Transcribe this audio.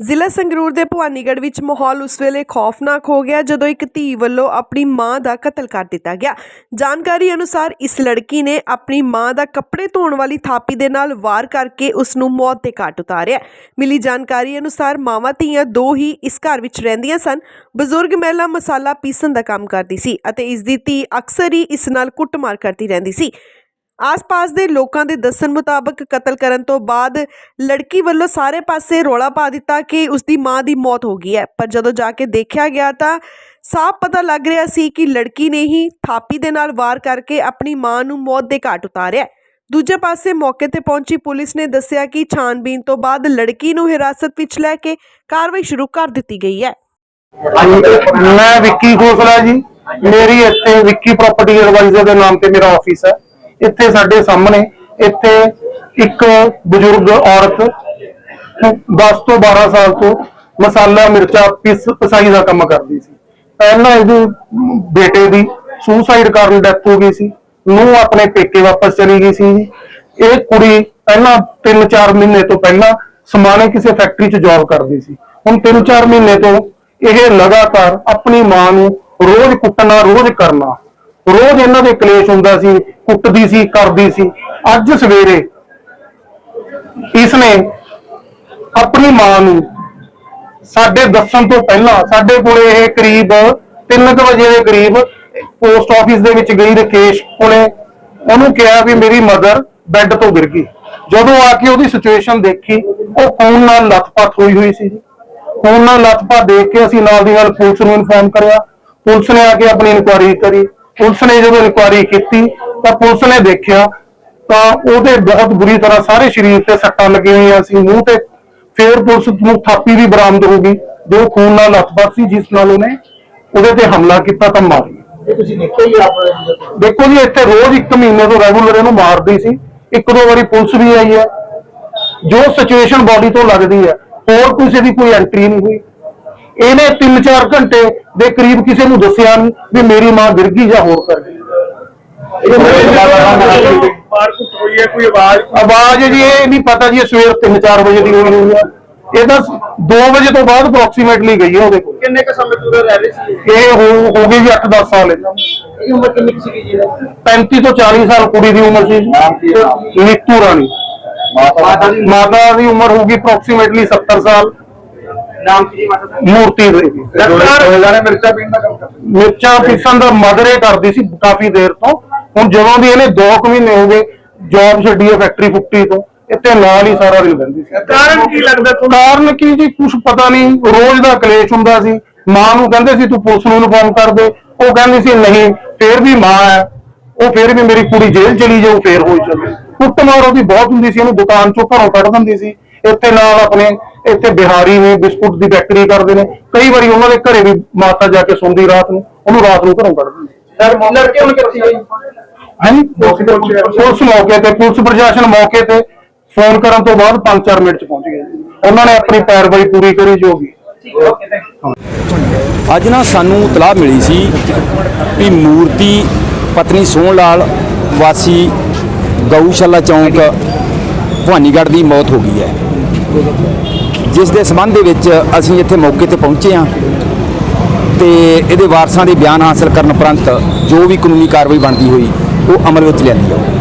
ਜ਼ਿਲ੍ਹਾ ਸੰਗਰੂਰ ਦੇ ਭਵਾਨੀਗੜ੍ਹ ਵਿੱਚ ਮਾਹੌਲ ਉਸ ਵੇਲੇ ਖੌਫਨਾਕ ਹੋ ਗਿਆ ਜਦੋਂ ਇੱਕ ਧੀ ਵੱਲੋਂ ਆਪਣੀ ਮਾਂ ਦਾ ਕਤਲ ਕਰ ਦਿੱਤਾ ਗਿਆ। ਜਾਣਕਾਰੀ ਅਨੁਸਾਰ ਇਸ ਲੜਕੀ ਨੇ ਆਪਣੀ ਮਾਂ ਦਾ ਕੱਪੜੇ ਧੋਣ ਵਾਲੀ ਥਾਪੀ ਦੇ ਨਾਲ ਵਾਰ ਕਰਕੇ ਉਸ ਨੂੰ ਮੌਤ ਦੇ ਘਾਟ ਉਤਾਰਿਆ। ਮਿਲੀ ਜਾਣਕਾਰੀ ਅਨੁਸਾਰ ਮਾਵਾਂ ਧੀਆਂ ਦੋ ਹੀ ਇਸ ਘਰ ਵਿੱਚ ਰਹਿੰਦੀਆਂ ਸਨ। ਬਜ਼ੁਰਗ ਮਹਿਲਾ ਮਸਾਲਾ ਪੀਸਣ ਦਾ ਕੰਮ ਕਰਦੀ ਸੀ ਅਤੇ ਇਸ ਦੀ ਧੀ ਅਕਸਰ ਹੀ ਇਸ ਨਾਲ ਕੁੱਟਮਾਰ ਕਰਦੀ ਰਹਿੰਦੀ ਸੀ। ਆਸ-ਪਾਸ ਦੇ ਲੋਕਾਂ ਦੇ ਦੱਸਣ ਮੁਤਾਬਕ ਕਤਲ ਕਰਨ ਤੋਂ ਬਾਅਦ ਲੜਕੀ ਵੱਲੋਂ ਸਾਰੇ ਪਾਸੇ ਰੋਲਾ ਪਾ ਦਿੱਤਾ ਕਿ ਉਸ ਦੀ ਮਾਂ ਦੀ ਮੌਤ ਹੋ ਗਈ ਹੈ। ਪਰ ਜਦੋਂ ਜਾ ਕੇ ਦੇਖਿਆ ਗਿਆ ਤਾਂ ਸਾਫ਼ ਪਤਾ ਲੱਗ ਰਿਹਾ ਸੀ ਕਿ ਲੜਕੀ ਨੇ ਹੀ ਥਾਪੀ ਦੇ ਨਾਲ ਵਾਰ ਕਰਕੇ ਆਪਣੀ ਮਾਂ ਨੂੰ ਮੌਤ ਦੇ ਘਾਟ ਉਤਾਰਿਆ ਦੂਜੇ ਪਾਸੇ ਮੌਕੇ ਤੇ ਪਹੁੰਚੀ ਪੁਲਿਸ ਨੇ ਦੱਸਿਆ ਕਿ ਛਾਣਬੀਨ ਤੋਂ ਬਾਅਦ ਲੜਕੀ ਨੂੰ ਹਿਰਾਸਤ ਵਿੱਚ ਲੈ ਕੇ ਕਾਰਵਾਈ ਸ਼ੁਰੂ ਕਰ ਦਿੱਤੀ ਗਈ ਹੈ। ਮੈਂ ਵਿੱਕੀ ਖੋਸਲਾ ਜੀ। ਮੇਰੀ ਇੱਥੇ ਵਿੱਕੀ ਪ੍ਰਾਪਰਟੀ ਐਡਵਾਈਜ਼ਰ ਦੇ ਨਾਮ ਤੇ ਮੇਰਾ ਆਫਿਸ ਹੈ। ਇੱਥੇ ਸਾਡੇ ਸਾਹਮਣੇ ਇੱਥੇ ਇੱਕ ਬਜ਼ੁਰਗ ਔਰਤ 10 ਤੋਂ 12 ਸਾਲ ਤੋਂ ਮਸਾਲਾ, ਮਿਰਚਾ, ਪਿਸ, ਪਸਾਈ ਦਾ ਕੰਮ ਕਰਦੀ ਸੀ। ਪਹਿਲਾਂ ਇਹਦੇ ਬੇਟੇ ਦੀ ਸੁਸਾਈਡ ਕਾਰਨ ਡੈਥ ਹੋ ਗਈ ਸੀ। ਨੂੰ ਆਪਣੇ ਪੇਕੇ ਵਾਪਸ ਚਲੀ ਗਈ ਸੀ। ਇਹ ਕੁੜੀ ਪਹਿਲਾਂ 3-4 ਮਹੀਨੇ ਤੋਂ ਪਹਿਲਾਂ ਸਮਾਣੇ ਕਿਸੇ ਫੈਕਟਰੀ 'ਚ ਜੌਬ ਕਰਦੀ ਸੀ। ਹੁਣ 3-4 ਮਹੀਨੇ ਤੋਂ ਇਹ ਲਗਾਤਾਰ ਆਪਣੀ ਮਾਂ ਨੂੰ ਰੋਜ਼ ਕੁੱਟਣਾ, ਰੋਜ਼ ਕਰਨਾ। ਰੋਜ਼ ਇਹਨਾਂ ਦੇ ਕਲੇਸ਼ ਹੁੰਦਾ ਸੀ ਕੁੱਟਦੀ ਸੀ, ਕਰਦੀ ਸੀ। ਅੱਜ ਸਵੇਰੇ ਇਸਨੇ ਆਪਣੀ ਮਾਂ ਨੂੰ ਸਾਡੇ ਦੱਸਣ ਤੋਂ ਪਹਿਲਾਂ ਸਾਡੇ ਕੋਲੇ ਇਹ ਕਰੀਬ 3 ਵਜੇ ਦੇ ਕਰੀਬ ਪੋਸਟ ਆਫਿਸ ਦੇ ਵਿੱਚ ਗਈ ਰਕੇਸ਼ ਕੋਲੇ। ਉਹਨੂੰ ਕਿਹਾ ਵੀ ਮੇਰੀ ਮਦਰ ਬੈੱਡ ਤੋਂ ਗਿਰ ਗਈ। ਜਦੋਂ ਆ ਕੇ ਉਹਦੀ ਸਿਚੁਏਸ਼ਨ ਦੇਖੀ, ਉਹ ਖੂਨ ਨਾਲ ਲੱਥਪੱਥ ਹੋਈ ਹੋਈ ਸੀ। ਜੀ ਖੂਨ ਨਾਲ ਲੱਥਪੱਥ ਦੇਖ ਕੇ ਅਸੀਂ ਨਾਲ ਦੀ ਨਾਲ ਪੁਲਿਸ ਨੂੰ ਇਨਫੋਰਮ ਕਰਿਆ। ਪੁਲਿਸ ਨੇ ਆ ਕੇ ਆਪਣੀ ਇਨਕੁਆਇਰੀ ਕਰੀ। ਪੁਲਿਸ ਨੇ ਜਦੋਂ ਇਨਕੁਆਇਰੀ ਕੀਤੀ ਤਾਂ ਪੁਲਿਸ ਨੇ ਦੇਖਿਆ ਤਾਂ ਉਹਦੇ ਬਹੁਤ ਬੁਰੀ ਤਰ੍ਹਾਂ ਸਾਰੇ ਸਰੀਰ ਤੇ ਸੱਟਾਂ ਲੱਗੀਆਂ ਹੋਈਆਂ ਸੀ ਮੂੰਹ ਤੇ ਫੇਰ ਪੁਲਿਸ ਨੂੰ ਥਾਪੀ ਵੀ ਬਰਾਮਦ ਹੋ ਗਈ ਜੋ ਖੂਨ ਨਾਲ ਲੱਥਪੱਥ ਸੀ ਜਿਸ ਨਾਲ ਉਹਨੇ ਉਹਦੇ ਤੇ ਹਮਲਾ ਕੀਤਾ ਤਾਂ ਮਾਰੀ ਇਹ ਤੁਸੀਂ ਆਪ ਦੇਖੋ ਜੀ ਇੱਥੇ ਰੋਜ਼ ਇੱਕ ਮਹੀਨੇ ਤੋਂ ਰੈਗੂਲਰ ਇਹਨੂੰ ਮਾਰਦੀ ਸੀ ਇੱਕ ਦੋ ਵਾਰੀ ਪੁਲਿਸ ਵੀ ਆਈ ਹੈ ਜੋ ਸਿਚੁਏਸ਼ਨ ਬਾਡੀ ਤੋਂ ਲੱਗਦੀ ਹੈ ਹੋਰ ਕਿਸੇ ਦੀ ਕੋਈ ਐਂਟਰੀ ਨਹੀਂ ਹੋਈ। ਇਹਨੇ 3-4 ਘੰਟੇ ਦੇ ਕਰੀਬ ਕਿਸੇ ਨੂੰ ਦੱਸਿਆ ਨਹੀਂ ਵੀ ਮੇਰੀ ਮਾਂ ਗਿਰ ਗਈ ਜਾਂ ਹੋਰ ਕਰ ਗਈ। ਕੋਈ ਆਵਾਜ਼ ਆਵਾਜ਼ ਜੀ ਇਹ ਨਹੀਂ ਪਤਾ ਜੀ ਸਵੇਰ 3-4 ਵਜੇ ਦੀ ਹੋਈ ਹੋਈ ਹੈ ਇਹ ਤਾਂ 2 ਵਜੇ ਤੋਂ ਬਾਅਦ ਅਪਰੋਕਸੀਮੇਟਲੀ ਗਈ ਹੈ ਉਹਦੇ ਕੋਲ। ਕਿੰਨੇ ਕ ਸਮੇਂ ਪੂਰੇ ਰਹਿ ਰਹੇ ਸੀ? ਇਹ ਹੋ ਹੋ ਗਈ ਜੀ 8-10 ਸਾਲ ਇਹ ਉਮਰ ਕਿੰਨੀ ਕੁ ਸੀਗੀ ਜੀ ਇਹਦੀ? 35 ਤੋਂ 40 ਸਾਲ ਕੁੜੀ ਦੀ ਉਮਰ ਸੀ ਨੀਤੂ ਰਾਣੀ। ਮਾਤਾ ਦੀ ਮਾਤਾ ਦੀ ਉਮਰ ਹੋਊਗੀ ਅਪਰੋਕਸੀਮੇਟਲੀ 70 ਸਾਲ। ਨਾਮ ਕੀ ਜੀ ਮਾਤਾ ਦਾ? ਮੂਰਤੀ ਦੇਵੀ ਰੋਜ਼ਾਨਾ ਮਿਰਚਾ ਪੀਣ ਦਾ ਕੰਮ ਕਰਦੇ ਮਿਰਚਾਂ ਪੀਸਣ ਦਾ ਮਦਰੇ ਕਰਦੀ ਸੀ ਕਾਫੀ ਦੇਰ ਤੋਂ। ਹੁਣ ਜਦੋਂ ਦੀ ਇਹਨੇ 2 ਮਹੀਨੇ ਹੋ ਗਏ ਜੌਬ ਛੱਡੀ ਹੈ ਫੈਕਟਰੀ ਫੁਕਟਰੀ ਤੋਂ ਇੱਥੇ ਨਾਲ ਹੀ ਸਾਰਾ ਦਿਨ ਰਹਿੰਦੀ ਸੀ। ਕਾਰਨ ਕੀ ਲੱਗਦਾ ਤੁਹਾਨੂੰ? ਕਾਰਨ ਕੀ ਜੀ? ਕੁਝ ਪਤਾ ਨਹੀਂ। ਰੋਜ਼ ਦਾ ਕਲੇਸ਼ ਹੁੰਦਾ ਸੀ। ਮਾਂ ਨੂੰ ਕਹਿੰਦੇ ਸੀ ਤੂੰ ਪੁਲਿਸ ਨੂੰ ਇਨਫੋਰਮ ਕਰ ਦੇ। ਉਹ ਕਹਿੰਦੀ ਸੀ ਨਹੀਂ ਫੇਰ ਵੀ ਮਾਂ ਹੈ। ਉਹ ਫੇਰ ਵੀ ਮੇਰੀ ਕੁੜੀ ਜੇਲ੍ਹ ਚਲੀ ਜਾਊ ਫੇਰ ਹੋਈ ਚੱਲੇ। ਕੁੱਟਮਾਰ ਉਹਦੀ ਬਹੁਤ ਹੁੰਦੀ ਸੀ। ਉਹਨੂੰ ਦੁਕਾਨ ਚੋਂ ਘਰੋਂ ਕੱਢ ਦਿੰਦੀ ਸੀ। ਇੱਥੇ ਨਾਲ ਆਪਣੇ ਇੱਥੇ ਬਿਹਾਰੀ ਨੇ ਬਿਸਕੁਟ ਦੀ ਫੈਕਟਰੀ ਕਰਦੇ ਨੇ ਕਈ ਵਾਰੀ ਉਹਨਾਂ ਦੇ ਘਰੇ ਵੀ ਮਾਤਾ ਜਾ ਕੇ ਸੌਂਦੀ ਰਾਤ ਨੂੰ ਉਹਨੂੰ ਰਾਤ ਨੂੰ ਘਰੋਂ ਕੱਢ ਦਿੰਦੀ ਸਰ ਲੜਕੇ ਹੁਣ ਕਿੱਥੇ ਗਏ ਹਾਂਜੀ ਪੁਲਿਸ ਮੌਕੇ ਤੇ ਪੁਲਿਸ ਪ੍ਰਸ਼ਾਸਨ ਮੌਕੇ ਤੇ ਫੋਨ ਕਰਨ ਤੋਂ ਬਾਅਦ 5-4 ਮਿੰਟ ਚ ਪਹੁੰਚ ਗਿਆ ਉਹਨਾਂ ਨੇ ਆਪਣੀ ਪੈਰਵਾਈ ਪੂਰੀ ਕਰੀ ਜੋ ਵੀ। ਅੱਜ ਨਾ ਸਾਨੂੰ ਇਤਲਾਹ ਮਿਲੀ ਸੀ ਵੀ ਮੂਰਤੀ ਪਤਨੀ ਸੋਹਣ ਲਾਲ ਵਾਸੀ ਗਊਸ਼ਾਲਾ ਚੌਂਕ ਭਵਾਨੀਗੜ੍ਹ ਦੀ ਮੌਤ ਹੋ ਗਈ ਹੈ। ਜਿਸ ਦੇ ਸੰਬੰਧ ਦੇ ਵਿੱਚ ਅਸੀਂ ਇੱਥੇ ਮੌਕੇ ਤੇ ਪਹੁੰਚੇ ਹਾਂ ਤੇ ਇਹਦੇ ਵਾਰਸਾਂ ਦੇ ਬਿਆਨ ਹਾਸਲ ਕਰਨ ਉਪਰੰਤ ਜੋ ਵੀ ਕਾਨੂੰਨੀ ਕਾਰਵਾਈ ਬਣਦੀ ਹੋਈ, ਉਹ ਅਮਲ ਵਿੱਚ ਲਿਆਂਦੀ ਜਾਊਗੀ।